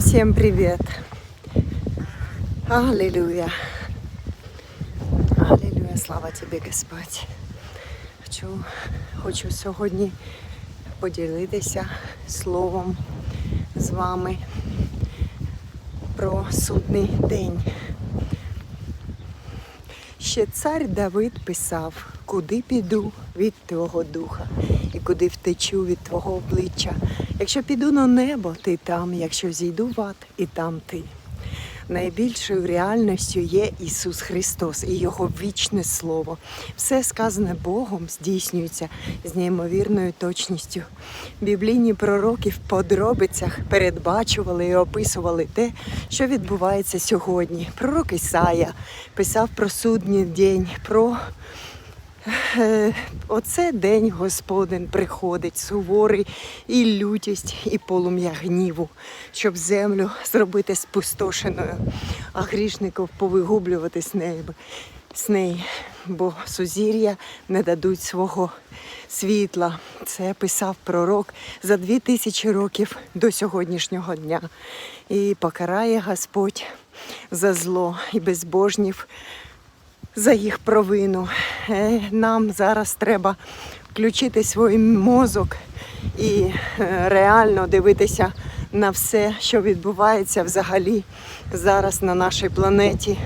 Всем привет. Аллилуйя. Аллилуйя, слава тобі, Господь. Хочу, хочу сьогодні поділитися словом з вами про судний день. Ще цар Давид писав, куди піду від Твого духа, куди втечу від Твого обличчя. Якщо піду на небо, ти там, якщо зійду в ад, і там ти. Найбільшою реальністю є Ісус Христос і Його вічне Слово. Все сказане Богом здійснюється з неймовірною точністю. Біблійні пророки в подробицях передбачували і описували те, що відбувається сьогодні. Пророк Ісая писав про судній день, про Оце день Господень приходить, суворий і лютість, і полум'я гніву, щоб землю зробити спустошеною, а грішників повигублювати з неї, з неї, бо сузір'я не дадуть свого світла. Це писав пророк за дві тисячі років до сьогоднішнього дня. І покарає Господь за зло і безбожнів за їх провину. Е, Нам зараз треба включити свій мозок і е, реально дивитися на все, що відбувається взагалі зараз на нашій планеті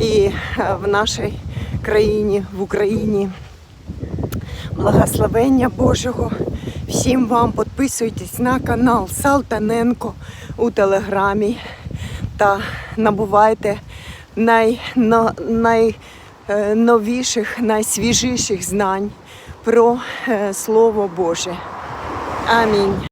і е, в нашій країні, в Україні. Благословення Божого. Всім вам підписуйтесь на канал Салтаненко у Телеграмі та набувайте най, на- найновіших, найсвіжіших знань про е, Слово Боже. Амінь.